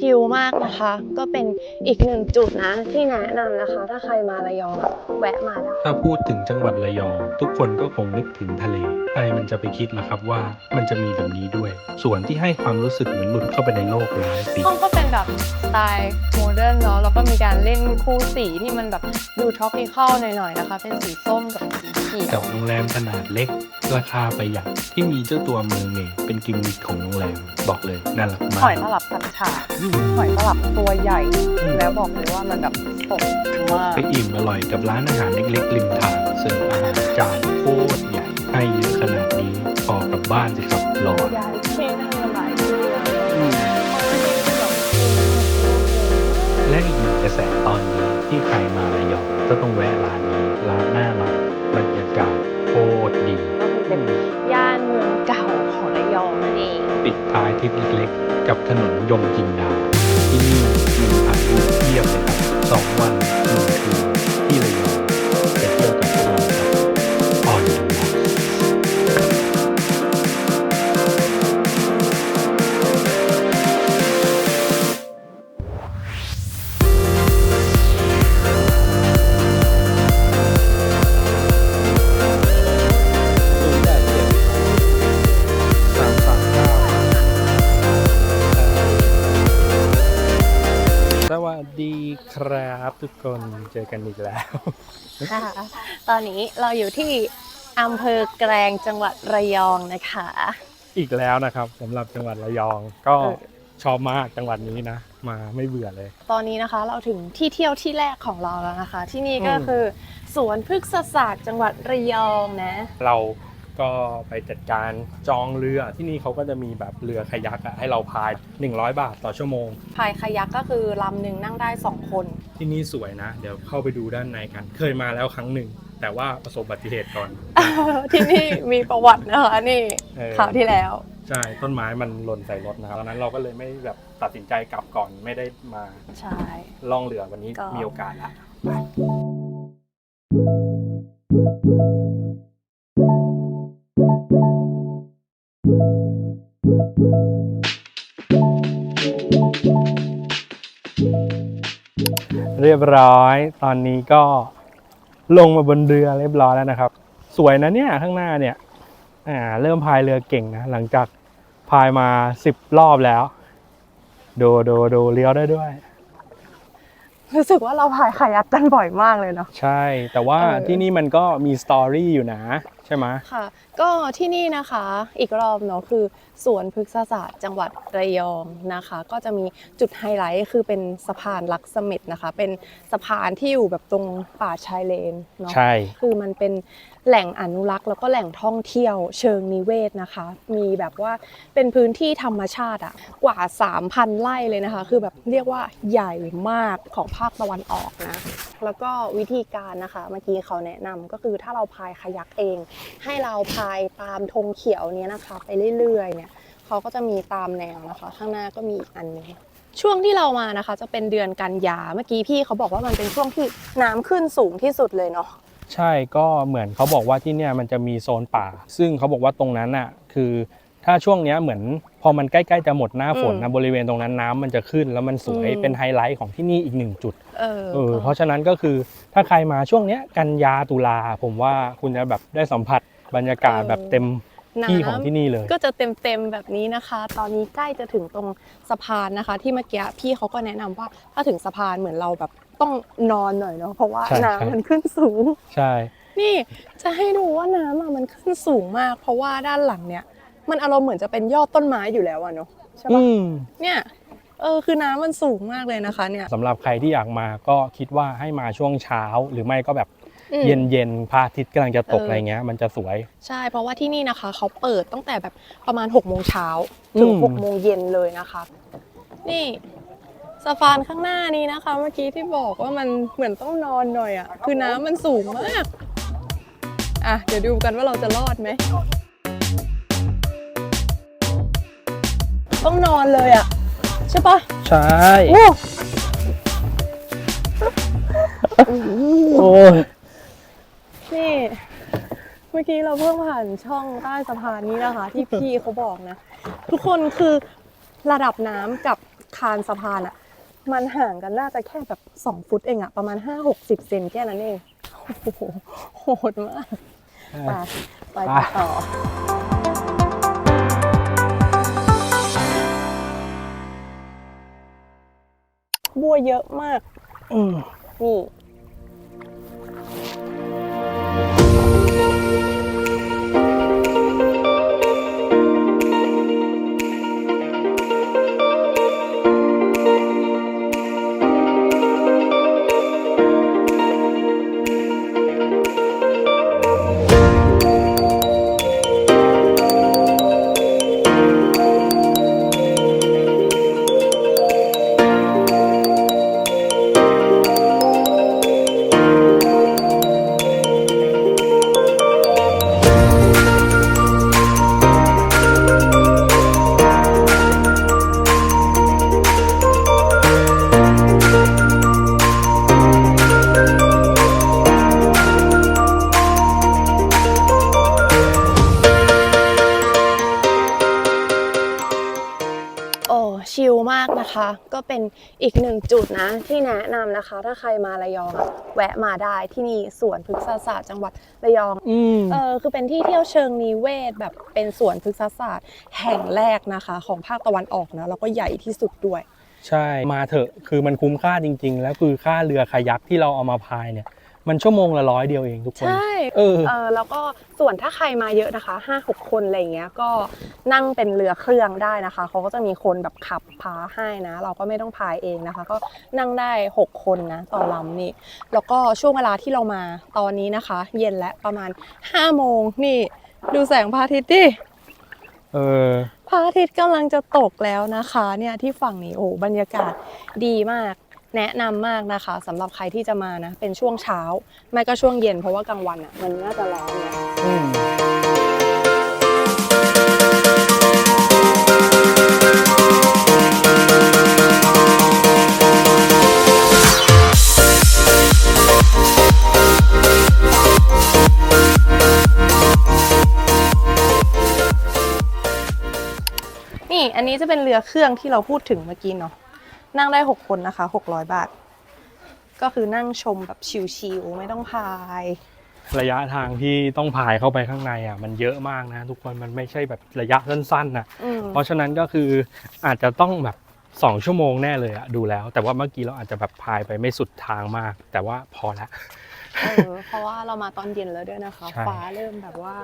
ชิลมากนะคะ ก็เป็นอีกหนึ่งจุดนะที่แนะนำนะคะ ถ้าใครมาระยองอะแวะมาได้ถ้าพูดถึงจังหวัดระยอง ทุกคนก็คงนึกถึงทะเลใครมันจะไปคิดล่ะครับว่ามันจะมีแบบนี้ด้วย ส่วนที่ให้ความรู้สึกเหมือนหลุดเข้าไปในโลกร้ายปีห้องก็เป็นแบบสไตล์โมเดิร์นเนาะแล้วก็มีการเล่นคู่สีที่มันแบบดูท็อปปิคอลหน่อยๆนะคะ เป็นสีส้มกับสีเขียกัวบโรงแรมขนาดเล็ก ราคาประหยัดที่มีเจ้าตัวเมืองเมย์เป็นกิมมิคของโรงแรมบอกเลยน่ารักมาหอกยตลับตัดฉากหอยตลับตัวใหญ่ แล้วบอกเลยว่ามันแบบสดมากไปอิ่มอร่อยกับร้านอาหารเล็กๆริมทางเสิร์ฟอาหารจานโคตรใหญ่ให้เยอะขนาดนี้ออกกลับบ้านสิครับรอยายเช่นั่งกันหลายเดือนอืมและอีกหนึ่งกระแสตอนนี้ที่ใครมาระยองก็ต้องแวะร้าน ดท้ายทริปเล็กๆ กับถนนยงจินดา กันอีกแล้วค่ะตอนนี้เราอยู่ที่อำเภอแกลงจังหวัดระยองนะคะ อีกแล้วนะครับสำหรับจังหวัดระยองก็เออชอบมากจังหวัดนี้นะ มาไม่เบื่อเลย ตอนนี้นะคะเราถึงที่เที่ยวที่แรกของเราแล้วนะคะ ที่นี่ก็อืมคือสวนพฤกษศาสตร์จังหวัดระยองนะ เรา ก็ไปจัดการจองเรือที่นี่เขาก็จะมีแบบเรือคายักอะให้เราพาย 100 บาทต่อชั่วโมง พายคายักก็คือลำหนึ่งนั่งได้สองคน ที่นี่สวยนะ เดี๋ยวเข้าไปดูด้านในกัน เคยมาแล้วครั้งหนึ่ง แต่ว่าประสบอุบัติเหตุก่อน ที่นี่มีประวัตินะคะนี่เออคราวที่แล้ว ใช่ต้นไม้มันหล่นใส่รถนะครับตอนนั้นเราก็เลยไม่แบบตัดสินใจกลับก่อนไม่ได้มาใช่ ล่องเรือวันนี้ก็ มีโอกาสละ เรียบร้อย ตอนนี้ก็ลงมาบนเรือเรียบร้อยแล้วนะครับ สวยนะเนี่ยข้างหน้าเนี่ย อ่า เริ่มพายเรือเก่งนะ หลังจากพายมาสิบรอบแล้ว ดูดูดูเลี้ยวได้ด้วย รู้สึกว่าเราพายคายักกันบ่อยมากเลยเนาะ ใช่ แต่ว่าเออ ที่นี่มันก็มีสตอรี่อยู่นะ ใช่ไหมค่ะ ก็ที่นี่นะคะอีกรอบเนาะคือสวนพฤกษศาสตร์จังหวัดระยองนะคะ ก็จะมีจุดไฮไลท์คือเป็นสะพานลักษเม็ดนะคะ เป็นสะพานที่อยู่แบบตรงป่าชายเลนเนาะใช่ คือมันเป็น แหล่งอนุรักษ์แล้วก็แหล่งท่องเที่ยวเชิงนิเวศนะคะ มีแบบว่าเป็นพื้นที่ธรรมชาติอะกว่า 3,000 ไร่เลยนะคะ คือแบบเรียกว่าใหญ่มากของภาคตะวันออกนะแล้วก็วิธีการนะคะเมื่อกี้เขาแนะนำก็คือถ้าเราพายคายักเอง ให้เราพายตามธงเขียวเนี้ยนะคะ ไปเรื่อยๆเนี่ยเขาก็จะมีตามแนวนะคะ ข้างหน้าก็มีอีกอันนึงช่วงที่เรามานะคะ จะเป็นเดือนกันยาเมื่อกี้พี่เขาบอกว่ามันเป็นช่วงที่น้ำขึ้นสูงที่สุดเลยเนาะ ใช่ก็เหมือนเขาบอกว่าที่เนี่ยมันจะมีโซนป่า ซึ่งเขาบอกว่าตรงนั้นอะคือถ้าช่วงเนี้ยเหมือนพอมันใกล้ๆจะหมดหน้าฝนอืนะมบริเวณตรงนั้นน้ำมันจะขึ้น แล้วมันสวยอืมเป็นไฮไลท์ของที่นี่อีกหนึ่งจุดเออเออเพราะฉะนั้นก็คือถ้าใครมาช่วงเนี้ยกันยาตุลาผมว่าคุณจะแบบได้สัมผัสบรรยากาศแบบเต็มที่ของที่นี่เลย ก็จะเต็มๆแบบนี้นะคะ ตอนนี้ใกล้จะถึงตรงสะพานนะคะ ที่เมื่อกี้พี่เขาก็แนะนำว่าถ้าถึงสะพานเหมือนเราแบบ ต้องนอนหน่อยเนาะเพราะว่าใช่ใช่น้ำมันขึ้นสูง ใช่ นี่จะให้ดูว่าน้ำอะมันขึ้นสูงมาก เพราะว่าด้านหลังเนี่ย มันอารมณ์เหมือนจะเป็นยอดต้นไม้อยู่แล้วอะเนาะใช่อืปะมเนี่ยเออคือน้ำมันสูงมากเลยนะคะเนี่ยสำหรับใครที่อยากมาก็คิดว่าให้มาช่วงเช้า หรือไม่ก็แบบอืม เย็นเย็นๆพระอาทิตย์กำลังจะตกเอออ อะไรเงี้ย มันจะสวย ใช่เพราะว่าที่นี่นะคะ เขาเปิดตั้งแต่แบบประมาณ6กโมงเช้าถึงอืม 6กโมงเย็นเลยนะคะ นี่ สะพานข้างหน้านี้นะคะ เมื่อกี้ที่บอกว่ามันเหมือนต้องนอนหน่อยอะ่ะ คือน้ำมันสูงมาก อะ เดี๋ยวดูกันว่าเราจะรอดไหม ต้องนอนเลยอะ่ะ ใช่ปะใช่โอ้โอ้ยนี่ เมื่อกี้เราเพิ่งผ่านช่องใต้สะพานนี้นะคะ ที่พี่เขาบอกนะ ทุกคนคือระดับน้ำกับคานสะพานอะ มันห่างกันน่าจะแค่แบบ2ฟุตเองอะประมาณ5-60เซนแค่นั้นเองโอ้โหโหดมากไปไปไปต่อบัวเยอะมากอืมนี่ากนะคะ ก็เป็นอีกหนึ่งจุดนะที่แนะนำนะคะ ถ้าใครมาระยองอะแวะมาได้ที่นี่สวนพฤกษศาสตร์จังหวัดระยองอืม เออคือเป็นที่เที่ยวเชิงนิเวศแบบเป็นสวนพฤกษศาสตร์แห่งแรกนะคะ ของภาคตะวันออกนะแล้วก็ใหญ่ที่สุดด้วย ใช่ มาเถอะ คือมันคุ้มค่าจริง ๆ แล้วคือค่าเรือคายักที่เราเอามาพายเนี่ย มันชั่วโมงละร้อยเดียวเองทุกคนใช่เออเออแล้วก็ส่วนถ้าใครมาเยอะนะคะห้าหกคนอะไรอย่างเงี้ยก็นั่งเป็นเรือเครื่องได้นะคะเขาก็จะมีคนแบบขับพาให้นะ เราก็ไม่ต้องพายเองนะคะ ก็นั่งได้ 6 คนนะต่อลำนี่แล้วก็ช่วงเวลาที่เรามาตอนนี้นะคะ เย็นและประมาณ5โมงนี่ดูแสงพระอาทิตย์ดิเออพระอาทิตย์กำลังจะตกแล้วนะคะ เนี่ยที่ฝั่งนี้โอ้บรรยากาศดีมาก แนะนำมากนะคะสำหรับใครที่จะมานะ เป็นช่วงเช้า ไม่ก็ช่วงเย็นเพราะว่ากลางวันอะมันน่าจะร้อนนะอืมนี่อันนี้จะเป็นเรือเครื่องที่เราพูดถึงเมื่อกี้เนาะ นั่งได้ 6 คนนะคะ 600 บาท ก็คือนั่งชมแบบชิลๆไม่ต้องพาย ระยะทางที่ต้องพายเข้าไปข้างในอะมันเยอะมากนะ ทุกคนมันไม่ใช่แบบระยะสั้นๆนะอืม เพราะฉะนั้นก็คืออาจจะต้องแบบสองชั่วโมงแน่เลยอะดูแล้ว แต่ว่าเมื่อกี้เราอาจจะแบบพายไปไม่สุดทางมาก แต่ว่าพอแล้วเออเพราะว่าเรามาตอนเย็นแล้วด้วยนะคะ ใช่ ฟ้าเริ่มแบบว่า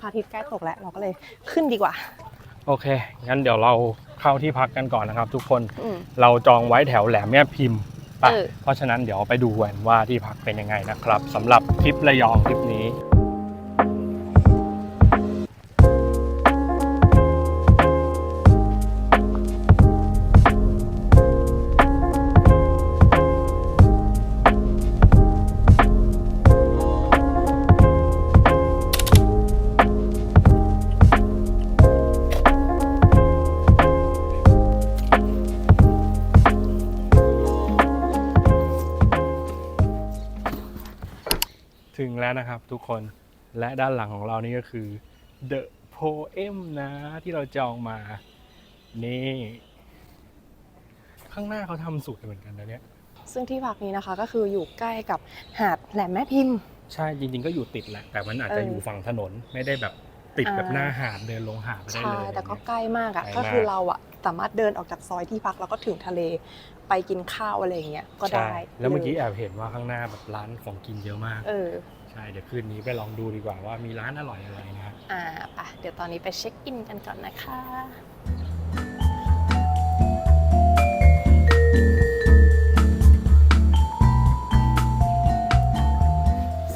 พระอาทิตย์ใกล้ตกแล้ว เราก็เลยขึ้นดีกว่า โอเค งั้นเดี๋ยวเรา เข้าที่พักกันก่อนนะครับ ทุกคนอืม เราจองไว้แถวแหลมแม่พิมพ์ไปเออ เพราะฉะนั้นเดี๋ยวไปดูกันว่าที่พักเป็นยังไงนะครับสำหรับทริประยองทริปนี้ ทุกคน และด้านหลังของเรานี่ก็คือ The Poem นะที่เราจองมา นี่ ข้างหน้าเขาทำสวยเหมือนกันนะเนี่ย ซึ่งที่พักนี้นะคะก็คืออยู่ใกล้กับหาดแหลมแม่พิมพ์ ใช่จริงๆก็อยู่ติดแหละ แต่มันอาจจะเออออยู่ฝั่งถนนไม่ได้แบบติดแบบอ่าหน้าหาดเดินลงหาดไปได้ใช่ เลยแต่ก็ใกล้มากอะใกล้ก็คือมากเราอะสามารถเดินออกจากซอยที่พักแล้วก็ถึงทะเลไปกินข้าวอะไรอย่างเงี้ยก็ใช่ได้แล้วเมื่อกี้ลยแอบเห็นว่าข้างหน้าแบบร้านของกินเยอะมาก เออ ใช่เดี๋ยวคืนนี้ไปลองดูดีกว่าว่ามีร้านอร่อยอะไรนะฮะอ่าไปเดี๋ยวตอนนี้ไปเช็คอินกันก่อนนะคะ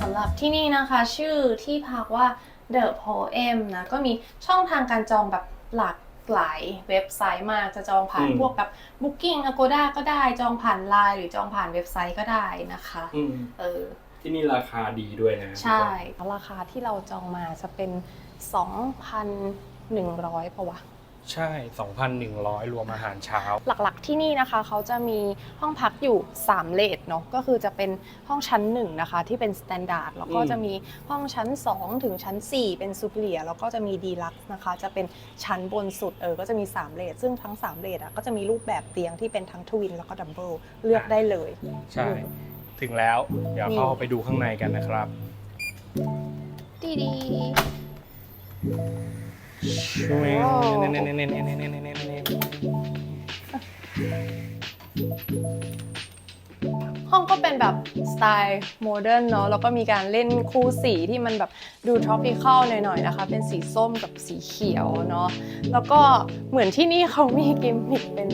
สำหรับที่นี่นะคะ ชื่อที่พักว่า The Poem นะ ก็มีช่องทางการจองแบบหลากหลายเว็บไซต์มากจะจองผ่านอืม พวกแบบ Booking Agoda ก็ได้จองผ่าน Line หรือจองผ่านเว็บไซต์ก็ได้นะคะ อืม เออ ที่นี่ราคาดีด้วยนะใช่ ราคาที่เราจองมาจะเป็น 2,100ปะวะใช่ 2,100 รวมอาหารเช้า หลักๆที่นี่นะคะ เขาจะมีห้องพักอยู่ 3 เลทเนาะก็คือจะเป็นห้องชั้น 1 นะคะ ที่เป็นสแตนดาร์ดแล้วก็อืมจะมีห้องชั้น 2 ถึงชั้น 4 เป็นซูเปอร์แล้วก็จะมีดีลักซ์นะคะ จะเป็นชั้นบนสุดเออก็จะมี 3 เลทซึ่งทั้ง 3 เลทอะก็จะมีรูปแบบเตียงที่เป็นทั้งทวินแล้วก็ดับเบิลเลือกได้เลย ใช่ ถึงแล้ว เดี๋ยวเข้าไปดูข้างในกันนะครับดีดีช่วยว้าว ห้องก็เป็นแบบสไตล์โมเดิร์นเนาะแล้วก็มีการเล่นคู่สีที่มันแบบดูทรอปิคอลหน่อยๆนะคะ เป็นสีส้มกับสีเขียวเนาะแล้วก็เหมือนที่นี่เขามีกิมมิคเป็น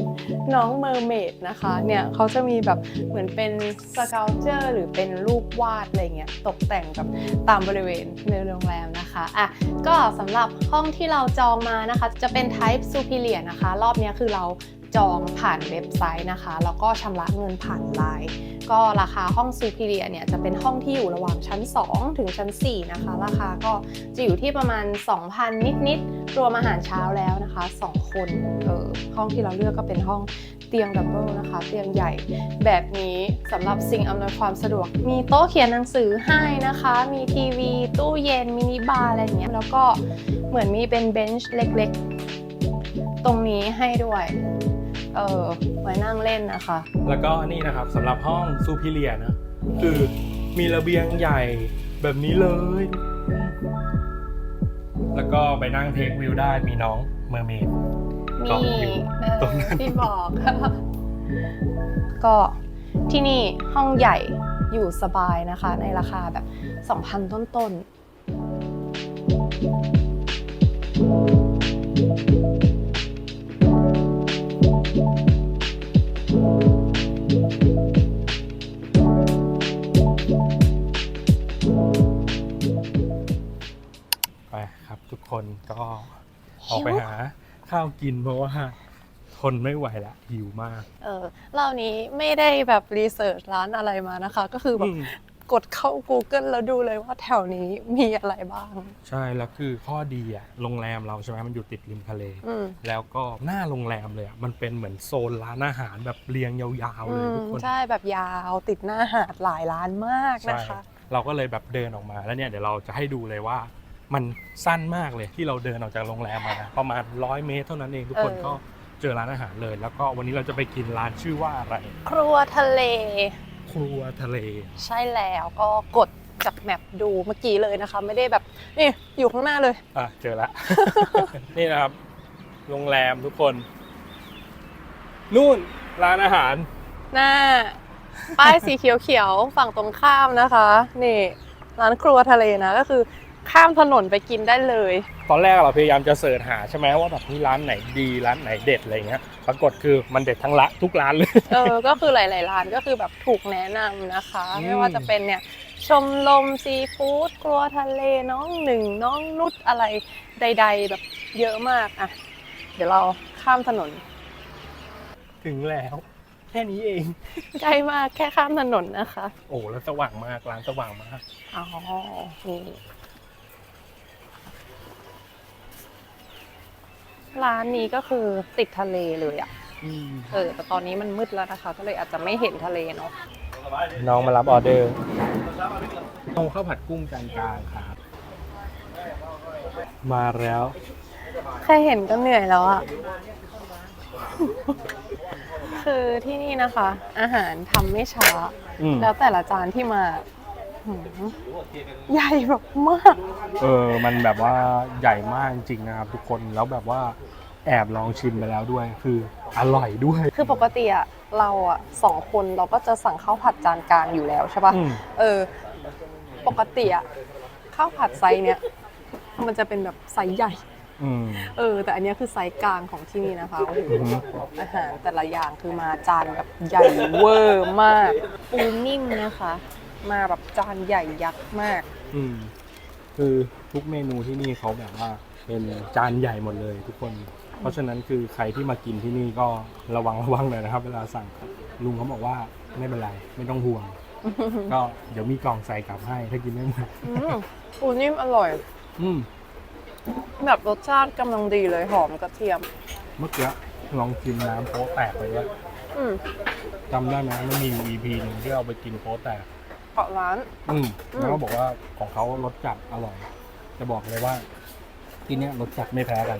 น้องเมอร์เมดนะคะเนี่ยเขาจะมีแบบเหมือนเป็นสเกลเจอร์หรือเป็นรูปวาดอะไรเงี้ยตกแต่งแบบตามบริเวณในโรงแรมนะคะอะก็สำหรับห้องที่เราจองมานะคะ จะเป็น Type Superior นะคะ รอบนี้คือเรา จองผ่านเว็บไซต์นะคะ แล้วก็ชำระเงินผ่านไลน์ก็ราคาห้องซูพิเรียเนี่ยจะเป็นห้องที่อยู่ระหว่างชั้น 2 ถึงชั้น 4 นะคะ ราคาก็จะอยู่ที่ประมาณ 2,000 นิดๆรวมอาหารเช้าแล้วนะคะ 2 คนเออห้องที่เราเลือกก็เป็นห้องเตียงดับเบิลนะคะ เตียงใหญ่แบบนี้สำหรับสิ่งอำนวยความสะดวก มีโต๊ะเขียนหนังสือให้นะคะ มีทีวี ตู้เย็นมินิบาร์อะไรเงี้ยแล้วก็เหมือนมีเป็นเบนช์เล็กๆ ตรงนี้ให้ด้วย เออไว้นั่งเล่นนะคะ แล้วก็นี่นะครับสำหรับห้องซูพิเลียนะคือมีระเบียงใหญ่แบบนี้เลย แล้วก็ไปนั่งเทควิวได้มีน้องเมอร์เมดมีเกาะอยู่เออตรงนั้นที่บอก ก็ที่นี่ห้องใหญ่อยู่สบายนะคะ ในราคาแบบ 2,000 ต้นๆ ครับทุกคนก็ออกไปหาข้าวกินเพราะว่าทนไม่ไหวละหิวมาก เออเล่านี้ไม่ได้แบบรีเสิร์ชร้านอะไรมานะคะ ก็คือแบบอืมกดเข้า Google แล้วดูเลยว่าแถวนี้มีอะไรบ้าง ใช่แล้วคือข้อดีอะโรงแรมเราใช่ไหมมันอยู่ติดริมทะเลอืมแล้วก็หน้าโรงแรมเลยอะมันเป็นเหมือนโซนร้านอาหารแบบเรียงยาวๆเลยทุกคนใช่แบบยาวติดหน้าหาดหลายร้านมากนะคะใช่เราก็เลยแบบเดินออกมาแล้วเนี่ยเดี๋ยวเราจะให้ดูเลยว่า มันสั้นมากเลยที่เราเดินออกจากโรงแรมมานะประมาณร้อยเมตรเท่านั้นเองทุกคนเออ ก็เจอร้านอาหารเลย แล้วก็วันนี้เราจะไปกินร้านชื่อว่าอะไร ครัวทะเล ครัวทะเล ใช่แล้วก็กดจากแมปดูเมื่อกี้เลยนะคะ ไม่ได้แบบนี่อยู่ข้างหน้าเลย อะเจอละ นี่นะครับ โรงแรมทุกคน นู่นร้านอาหาร หน้า ป้ายสีเขียวๆ ฝั่งตรงข้ามนะคะ นี่ร้านครัวทะเลนะ ก็คือ ข้ามถนนไปกินได้เลย ตอนแรกเราพยายามจะเสิร์ชหาใช่ไหมว่าแบบนี่ร้านไหนดีร้านไหนเด็ดอะไรเงี้ย ปรากฏคือมันเด็ดทั้งละทุกร้านเลย เออ ก็คือหลาย ๆ ร้านก็คือแบบถูกแนะนำนะคะ อืม ไม่ว่าจะเป็นเนี่ยชมลมซีฟู้ดครัวทะเลน้องหนึ่งน้องนุชอะไรใด ๆ แบบเยอะมากอะ เดี๋ยวเราข้ามถนนถึงแล้ว แค่นี้เอง ใกล้มากแค่ข้ามถนนนะคะ โอ้แล้วสว่างมากร้านสว่างมาก อ๋อ นี่ ร้านนี้ก็คือติดทะเลเลยอะ่ะเออแต่ตอนนี้มันมืดแล้วนะคะ ก็เลยอาจจะไม่เห็นทะเลเนาะน้องมารับออเดอร์เอาข้าวผัดกุ้งจานกลางครับมาแล้วแค่เห็นก็เหนื่อยแล้วอะคือที่นี่นะคะ อาหารทำไม่ช้าอืมแล้วแต่ละจานที่มาหืม ใหญ่แบบมาก เออ มันแบบว่าใหญ่มากจริงๆนะครับ ทุกคน แล้วแบบว่าแอบลองชิมไปแล้วด้วย คืออร่อยด้วย คือปกติอะเราอะสองคนเราก็จะสั่งข้าวผัดจานกลางอยู่แล้วใช่ปะอืม เออ ปกติอะข้าวผัดไซส์เนี้ยมันจะเป็นแบบไซส์ใหญ่ อืมเออ แต่อันเนี้ยคือไซส์กลางของที่นี่นะคะโอ้โหอือฮึอาหารแต่ละอย่างคือมาจานแบบใหญ่เวอร์มาก ปูนิ่มนะคะ มาแบบจานใหญ่ยักษ์มาก อืมคือทุกเมนูที่นี่เขาแบบว่า เป็นจานใหญ่หมดเลยทุกคน เพราะฉะนั้นคือใครที่มากินที่นี่ก็ระวังระวังหน่อยนะครับ เวลาสั่งลุงเขาบอกว่าไม่เป็นไรไม่ต้องห่วง ก็เดี๋ยวมีกล่องใส่กลับให้ถ้ากินไม่หมดอืมปูนิ่มอร่อย อืมแบบรสชาติกำลังดีเลยหอมกระเทียม เมื่อกี้ลองกินน้ำโป๊แตกไปด้วยอืมจำได้ไหมมันมีอยู่ EP หนึ่งที่เราไปกินโป๊แตก เกาะร้าน อืมอืม แล้วก็บอกว่าของเขารสจัดอร่อย จะบอกเลยว่าที่เนี้ยรสจัดไม่แพ้กัน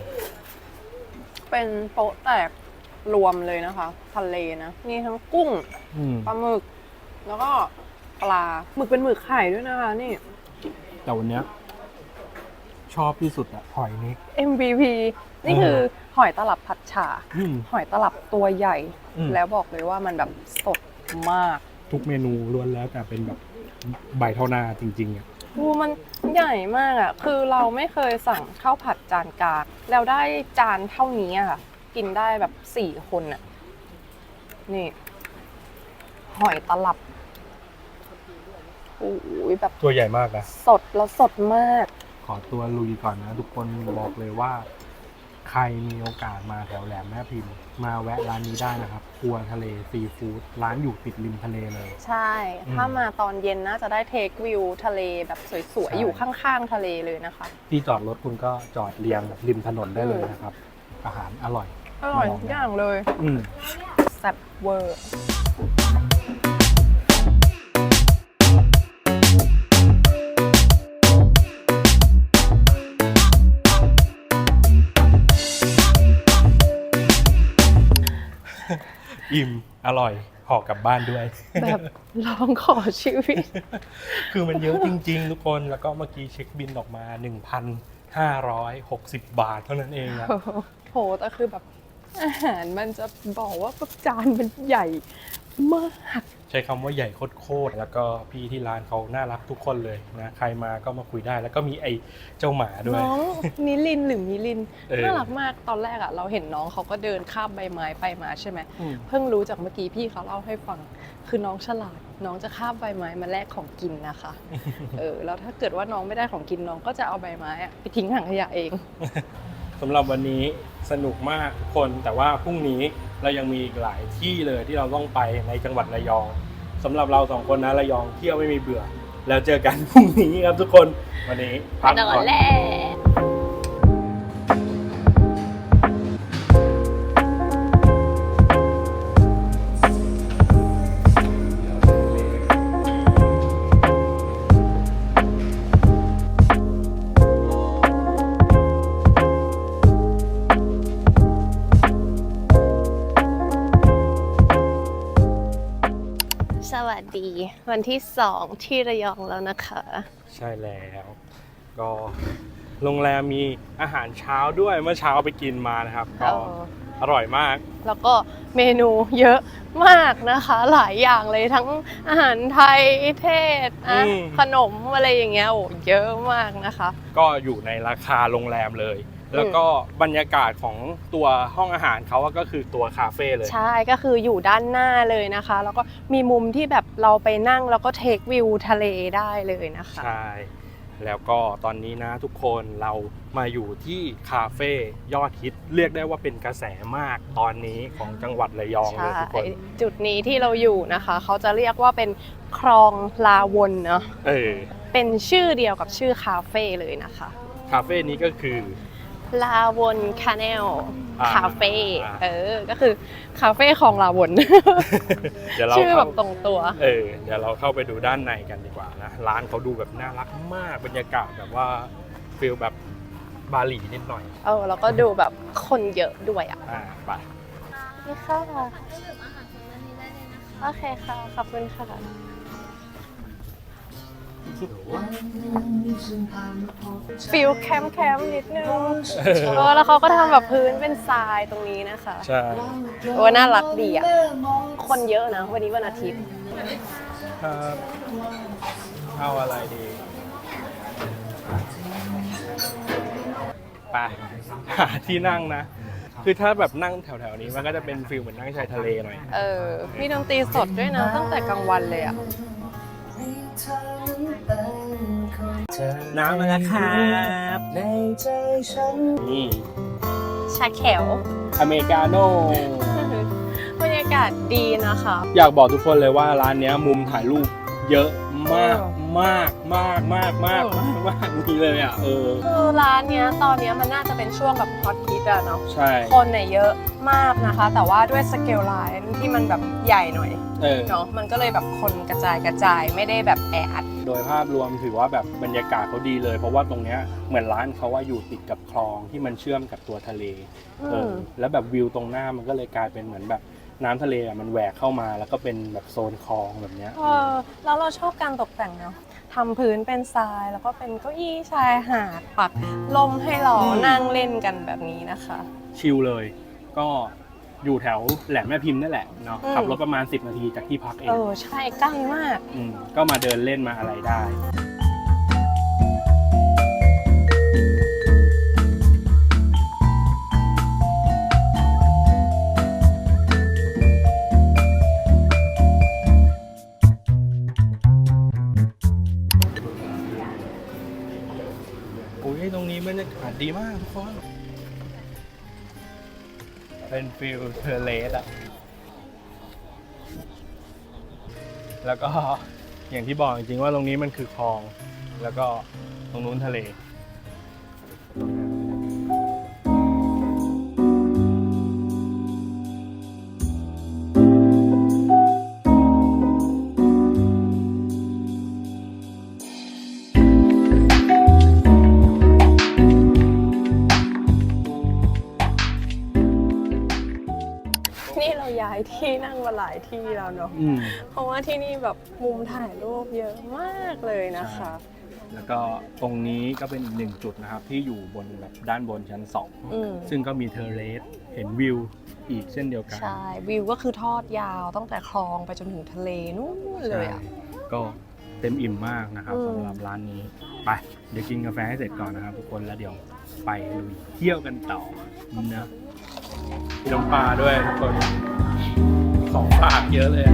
เป็นโป๊ะแตกรวมเลยนะคะทะเลนะ มีทั้งกุ้งอืมปลาหมึก แล้วก็ปลาหมึกเป็นหมึกไข่ด้วยนะคะนี่ แต่วันเนี้ยชอบที่สุดอะหอยนี้ MVP นี่คือหอยตลับผัดฉ่าอืม หอยตลับตัวใหญ่ อืม แล้วบอกเลยว่ามันแบบสดมาก ทุกเมนูล้วนแล้วแต่เป็นแบบใบเท่าหน้าจริงๆอะดูมันใหญ่มากอะ่ะ คือเราไม่เคยสั่งข้าวผัดจานกลางแล้วได้จานเท่านี้อะค่ะ กินได้แบบสี่คนอะ่ะ นี่ หอยตลับโอ้ยแบบตัวใหญ่มากนะ สดแล้วสดมาก ขอตัวลุยก่อนนะ ทุกคนบอกเลยว่า ใครมีโอกาสมาแถวแหลมแม่พิมพ์ มาแวะร้านนี้ได้นะครับครัวทะเลซีฟู้ดร้านอยู่ติดริมทะเลเลย ใช่ อืมถ้ามาตอนเย็นน่าจะได้เทควิวทะเลแบบสวยใช่ ๆ อยู่ข้างๆทะเลเลยนะคะ ที่จอดรถคุณก็จอดเรียงริมถนนได้เลยนะครับ อาหารอร่อย อร่อยทุกอย่างเลยอืมแซ่บเวอร์ อิ่มอร่อยห่อกลับบ้านด้วย แบบลองขอชีวิต คือมันเยอะจริง ๆ ทุกคนแล้วก็เมื่อกี้เช็คบินออกมา 1,560 บาทเท่านั้นเองนะโหแต่คือแบบอาหารมันจะบอกว่าแบบจานมันใหญ่ มากใช้คำว่าใหญ่โคตรๆแล้วก็พี่ที่ร้านเขาน่ารักทุกคนเลยนะใครมาก็มาคุยได้ แล้วก็มีไอ้เจ้าหมาด้วย น้องนิลินหรือมิลินเออ น่ารักมากตอนแรกอะเราเห็นน้องเขาก็เดินข้ามใบไม้ไปมาใช่ไหมอืม เพิ่งรู้จากเมื่อกี้พี่เขาเล่าให้ฟัง คือน้องฉลาด น้องจะข้ามใบไม้มาแลกของกินนะคะ เออแล้วถ้าเกิดว่าน้องไม่ได้ของกินน้องก็จะเอาใบไม้อะไปทิ้งถังขยะเอง สำหรับวันนี้สนุกมากทุกคนแต่ว่าพรุ่งนี้ เรายังมีอีกหลายที่เลยที่เราต้องไปในจังหวัดระยองสำหรับเราสองคนนะระยองเที่ยวไม่มีเบื่อ แล้วเจอกันพรุ่งนี้ครับทุกคนวันนี้พักก่อนแล้ สวัสดีวันที่สองที่ระยองแล้วนะคะ ใช่แล้ว ก็โรงแรมมีอาหารเช้าด้วยเมื่อเช้าไปกินมานะครับ ก็เอออร่อยมาก แล้วก็เมนูเยอะมากนะคะ หลายอย่างเลยทั้งอาหารไทยเทศอะอืม ขนมอะไรอย่างเงี้ยโอ้เยอะมากนะคะ ก็อยู่ในราคาโรงแรมเลย แล้วก็บรรยากาศของตัวห้องอาหารเขาอะก็คือตัวคาเฟ่เลย ใช่ก็คืออยู่ด้านหน้าเลยนะคะ แล้วก็มีมุมที่แบบเราไปนั่งแล้วก็เทควิวทะเลได้เลยนะคะใช่แล้วก็ตอนนี้นะทุกคนเรามาอยู่ที่คาเฟ่ยอดฮิตเรียกได้ว่าเป็นกระแสมากตอนนี้ของจังหวัดระยองเลยใช่ทุกคนจุดนี้ที่เราอยู่นะคะ เขาจะเรียกว่าเป็นคลองลาวนเนาะเออเป็นชื่อเดียวกับชื่อคาเฟ่เลยนะคะ คาเฟ่นี้ก็คือ ลาวนคาเนลอ่าคาเฟ่อ่า เออ ก็คือคาเฟ่ของลาวน เดี๋ยวเราชื่อแบเข้าบตรงตัว เออเดี๋ยวเราเข้าไปดูด้านในกันดีกว่านะร้านเขาดูแบบน่ารักมากบรรยากาศแบบว่าฟิลแบบบาหลีนิดหน่อยเออแล้วก็ดูแบบคนเยอะด้วยอะอ่าไปนี่ค่ะโอเคค่ะ ขอบคุณค่ะ ฟิลแคมป์แคมป์นิดนึงเออแล้วเขาก็ทำแบบพื้นเป็นทรายตรงนี้นะคะใช่โอ้น่ารักดีอะ คนเยอะนะ วันนี้วันอาทิตย์ครับเอาอะไรดีไปหาที่นั่งนะ คือถ้าแบบนั่งแถวๆนี้มันก็จะเป็นฟิลเหมือนนั่งชายทะเลหน่อย เออ มีดนตรีสดด้วยนะ ตั้งแต่กลางวันเลยอะ น้ำมาแล้วครับนี่ชาเขียว อเมริกาโน่บรรยากาศดีนะคะ อยากบอกทุกคนเลยว่าร้านเนี้ยมุมถ่ายรูปเยอะ มากมากมากมากมากมากมากนี่เลยอะเออ คือร้านเนี้ยตอนเนี้ยมันน่าจะเป็นช่วงแบบฮอตฮิตอะเนาะใช่ คนเนี่ยเยอะมากนะคะ แต่ว่าด้วยสเกลไลน์ที่มันแบบใหญ่หน่อยเออ เนาะมันก็เลยแบบคนกระจายกระจายไม่ได้แบบแออัด โดยภาพรวมถือว่าแบบบรรยากาศเขาดีเลย เพราะว่าตรงเนี้ยเหมือนร้านเขาว่าอยู่ติดกับคลองที่มันเชื่อมกับตัวทะเลอืเอมอแล้วแบบวิวตรงหน้ามันก็เลยกลายเป็นเหมือนแบบ น้ำทะเลอะมันแหวกเข้ามา แล้วก็เป็นแบบโซนคลองแบบเนี้ยเออแล้วเราชอบการตกแต่งเนาะทำพื้นเป็นทราย แล้วก็เป็นเก้าอี้ชายหาดปักลมให้เราอืมนั่งเล่นกันแบบนี้นะคะ ชิลเลย ก็อยู่แถวแหลมแม่พิมพ์นั่นแหละเนาะอืม ขับรถประมาณ 10 นาทีจากที่พักเอเองอ ใช่ใกล้มากอืมก็มาเดินเล่นมาอะไรได้ ดีมากทุกคน เป็นฟิลเทเลสอะแล้วก็อย่างที่บอกจริงๆว่าตรงนี้มันคือคลอง แล้วก็ตรงนู้นทะเล มาหลายที่แล้วเนาะอืมเพราะว่าที่นี่แบบมุมถ่ายรูปเยอะมากเลยนะคะ แล้วก็ตรงนี้ก็เป็นอีกหนึ่งจุดนะครับ ที่อยู่บนแบบด้านบนชั้นสองอืม ซึ่งก็มีเทอร์เลสเห็นวิวอีกเช่นเดียวกัน ใช่วิวก็คือทอดยาวตั้งแต่คลองไปจนถึงทะเลนู่นเลยอะ ใช่ก็เต็มอิ่มมากนะครับอืม สำหรับร้านนี้ ไป เดี๋ยวกินกาแฟให้เสร็จก่อนนะครับทุกคนแล้วเดี๋ยวไปลุยเที่ยวกันต่อนะมีน้ำปลาด้วยทุกคน ของฝากเยอะเลย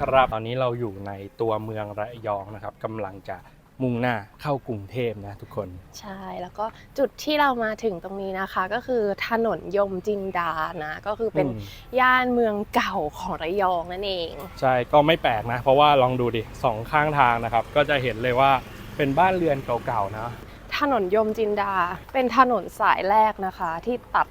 ครับ ตอนนี้เราอยู่ในตัวเมืองระยองนะครับกำลังจะมุ่งหน้าเข้ากรุงเทพนะทุกคน ใช่แล้วก็จุดที่เรามาถึงตรงนี้นะคะ ก็คือถนนยมจินดานะก็คือเป็นอืมย่านเมืองเก่าของระยองนั่นเอง ใช่ก็ไม่แปลกนะ เพราะว่าลองดูดิสองข้างทางนะครับ ก็จะเห็นเลยว่าเป็นบ้านเรือนเก่าๆนะถนนยมจินดา เป็นถนนสายแรกนะคะ ที่ตัด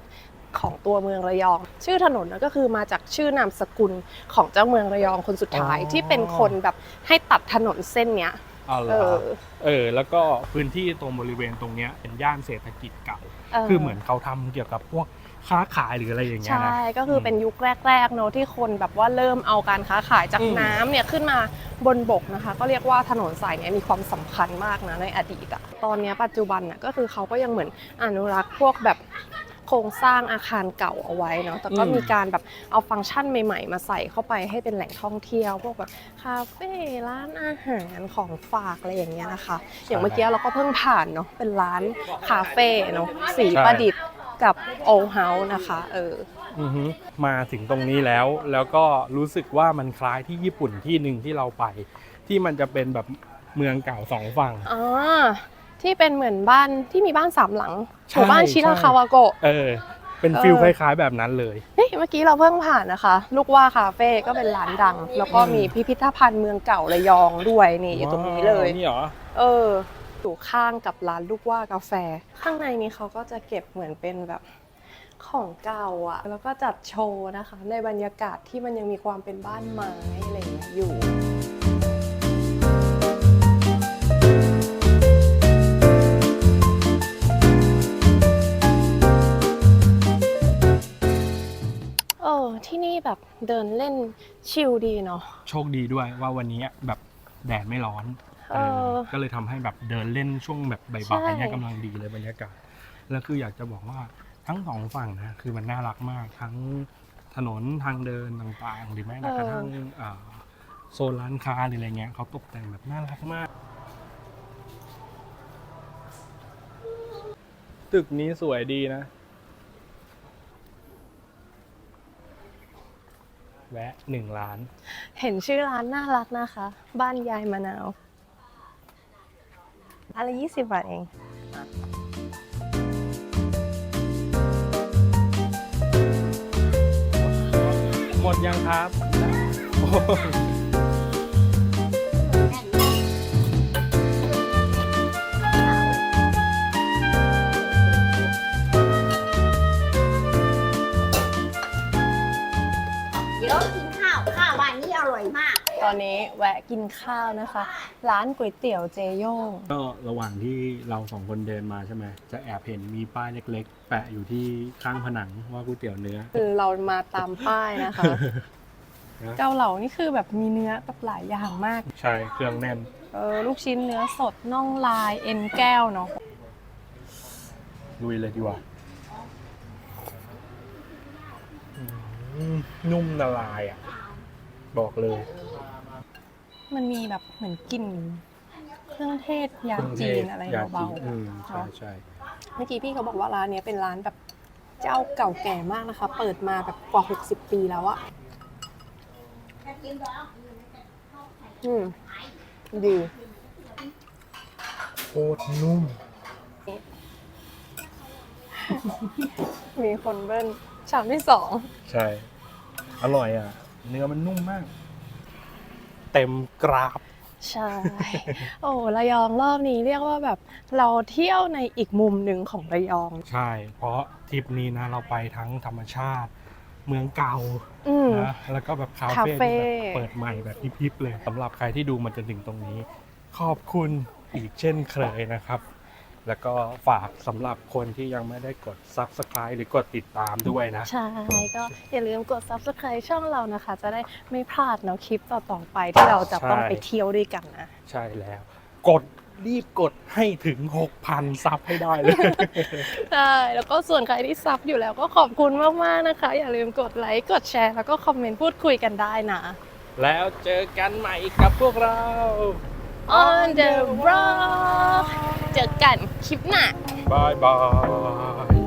ของตัวเมืองระยอง ชื่อถนนนะก็คือมาจากชื่อนามสกุลของเจ้าเมืองระยองคนสุดท้ายอ๋อ ที่เป็นคนแบบให้ตัดถนนเส้นเนี้ยเอาเหรเอออเออ แล้วก็พื้นที่ตรงบริเวณตรงเนี้ยเป็นย่านเศรษฐกิจเก่า คือเหมือนเขาทำเกี่ยวกับพวกค้าขายหรืออะไรอย่างเงี้ยใช่นะ ก็คือเป็นยุคแรกๆเนอะที่คนแบบว่าเริ่มเอาการค้าขายจากอืม น้ำเนี่ยขึ้นมาบนบกนะคะ ก็เรียกว่าถนนสายเนี้ยมีความสำคัญมากนะในอดีตอะตอนเนี้ยปัจจุบันน่ะก็คือเขาก็ยังเหมือนอนุรักษ์พวกแบบ โครงสร้างอาคารเก่าเอาไว้เนาะแต่ก็อืมมีการแบบเอาฟังก์ชันใหม่ ๆ มาใส่เข้าไปให้เป็นแหล่งท่องเที่ยวพวกแบบคาเฟ่ร้านอาหารของฝากอะไรอย่างเงี้ยนะคะ อย่างเมื่อกี้เราก็เพิ่งผ่านเนาะเป็นร้านคาเฟ่เนาะสีประดิษฐ์กับโอเฮาส์นะคะเอออือฮึมาถึงตรงนี้แล้วแล้วก็รู้สึกว่ามันคล้ายที่ญี่ปุ่นที่หนึ่งที่เราไป ที่มันจะเป็นแบบเมืองเก่าสองฝั่งอ่า ที่เป็นเหมือนบ้านที่มีบ้านสามหลังใช่หมู่บ้านชิราใช่คาวาโกะเออ เป็นเออฟิลคล้ายๆแบบนั้นเลยเฮ้ยเมื่อกี้เราเพิ่งผ่านนะคะ ลูกว่าคาเฟ่ก็เป็นร้านดัง แล้วก็อืมมีพิพิธภัณฑ์เมืองเก่าระยองด้วยนี่อยู่ตรงนี้เลยว้าวนี่เหรอเอออยู่ข้างกับร้านลูกว่ากาแฟ ข้างในนี้เขาก็จะเก็บเหมือนเป็นแบบของเก่าอะแล้วก็จัดโชว์นะคะ ในบรรยากาศที่มันยังมีความเป็นบ้านไม้อะไรอย่างเงี้ยอยู่ เดินเล่นชิลดีเนาะ โชคดีด้วยว่าวันนี้แบบแดดไม่ร้อนเออเออก็เลยทำให้แบบเดินเล่นช่วงแบบบ่ใช่ายๆเนี่ยกำลังดีเลยบรรยากาศ แล้วคืออยากจะบอกว่าทั้งสองฝั่งนะคือมันน่ารักมากทั้งถนนทางเดินต่างๆ หรือแม้กระทั่งอ่าโซนร้านค้าหรืออะไรเงี้ยเขาตกแต่งแบบน่ารักมาก ตึกนี้สวยดีนะ แวะหนึ่งล้าน เห็นชื่อร้านน่ารักนะคะ บ้านยายมะนาวอะไรยี่สิบบาทเองหมดยังครับ อนนี้แวะกินข้าวนะคะ ร้านก๋วยเตี๋ยวเจโย่งก็ระหว่างที่เราสองคนเดินมาใช่ไหมจะแอบเห็นมีป้ายเล็ก ๆ แปะอยู่ที่ข้างผนังว่าก๋วยเตี๋ยวเนื้อ คือเรามาตามป้ายนะคะนะเกาเหลานี่คือแบบมีเนื้อแบบหลายอย่างมาก ใช่เครื่องแน่นเออลูกชิ้นเนื้อสดน่องลายเอ็นแก้วเนาะลุยเลยดีกว่าอืมนุ่มละลายอะ บอกเลย มันมีแบบเหมือนกลิ่นเครื่องเทศยาจีนอะไรยาเบาจีนอืมใช่ใช่ๆเมื่อกี้พี่เขาบอกว่าร้านเนี้ยเป็นร้านแบบเจ้าเก่าแก่มากนะคะ เปิดมาแบบกว่า 60 ปีแล้วอะอืมดีโคตรนุ่ม มีคนเบิ้ลชามที่สอง ใช่ อร่อยอะ เนื้อมันนุ่มมาก เต็มกราบใช่ โอ้ระยองรอบนี้เรียกว่าแบบเราเที่ยวในอีกมุมหนึ่งของระยอง ใช่ เพราะทริปนี้นะเราไปทั้งธรรมชาติ เมืองเก่าอืม นะแล้วก็แบบคาคาเฟ่เฟ่ ที่แบบเปิดใหม่แบบพิบๆเลยสำหรับใครที่ดูมาจนถึงตรงนี้ ขอบคุณอีกเช่นเคยนะครับ แล้วก็ฝากสำหรับคนที่ยังไม่ได้กด Subscribe หรือกดติดตามด้วยนะ ใช่ ก็อย่าลืมกด subscribe ช่องเรานะคะ จะได้ไม่พลาดเนาะคลิปต่อๆไปที่เราจะต้องใช่ไปเที่ยวด้วยกันนะ ใช่แล้ว กดรีบกดให้ถึง 6,000 ซับให้ได้เลยใช่แล้วก็ส่วนใครที่ซับอยู่แล้วก็ขอบคุณมาก ๆ นะคะ อย่าลืมกดไลค์ กดแชร์ แล้วก็คอมเมนต์พูดคุยกันได้นะ แล้วเจอกันใหม่กับพวกเรา on the rock เจอกันคลิปหน้า บายบาย